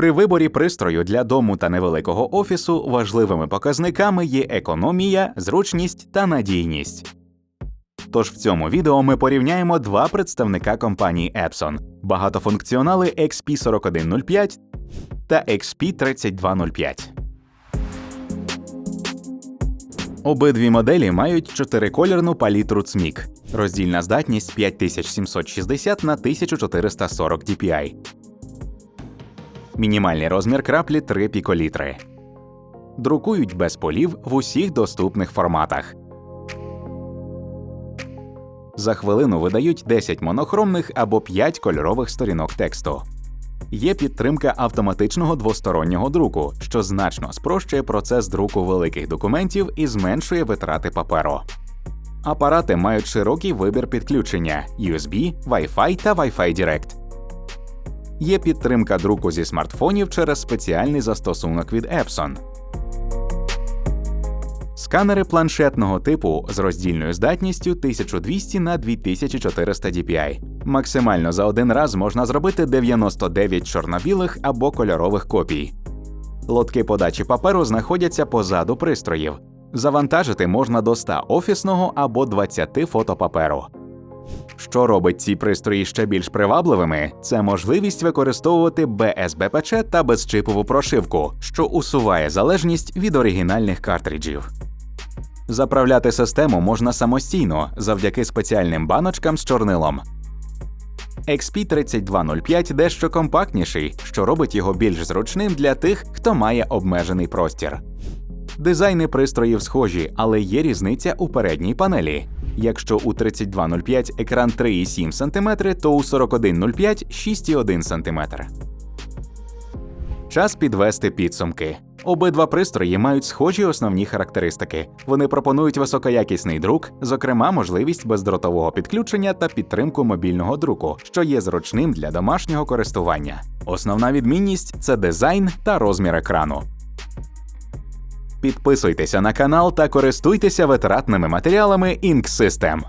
При виборі пристрою для дому та невеликого офісу важливими показниками є економія, зручність та надійність. Тож в цьому відео ми порівняємо два представника компанії Epson – багатофункціонали XP4105 та XP3205. Обидві моделі мають чотирикольорну палітру CMYK, роздільна здатність 5760 на 1440 dpi. Мінімальний розмір краплі 3 піколітри. Друкують без полів в усіх доступних форматах. За хвилину видають 10 монохромних або 5 кольорових сторінок тексту. Є підтримка автоматичного двостороннього друку, що значно спрощує процес друку великих документів і зменшує витрати паперу. Апарати мають широкий вибір підключення USB, Wi-Fi та Wi-Fi Direct. Є підтримка друку зі смартфонів через спеціальний застосунок від Epson. Сканери планшетного типу з роздільною здатністю 1200 на 2400 dpi. Максимально за один раз можна зробити 99 чорно-білих або кольорових копій. Лотки подачі паперу знаходяться позаду пристроїв. Завантажити можна до 100 офісного або 20 фотопаперу. Що робить ці пристрої ще більш привабливими, це можливість використовувати БСБПЧ та безчипову прошивку, що усуває залежність від оригінальних картриджів. Заправляти систему можна самостійно завдяки спеціальним баночкам з чорнилом. XP3205 дещо компактніший, що робить його більш зручним для тих, хто має обмежений простір. Дизайни пристроїв схожі, але є різниця у передній панелі. Якщо у 3205 екран 3,7 см, то у 4105 6,1 см. Час підвести підсумки. Обидва пристрої мають схожі основні характеристики. Вони пропонують високоякісний друк, зокрема, можливість бездротового підключення та підтримку мобільного друку, що є зручним для домашнього користування. Основна відмінність це дизайн та розмір екрану. Підписуйтеся на канал та користуйтеся витратними матеріалами Ink System.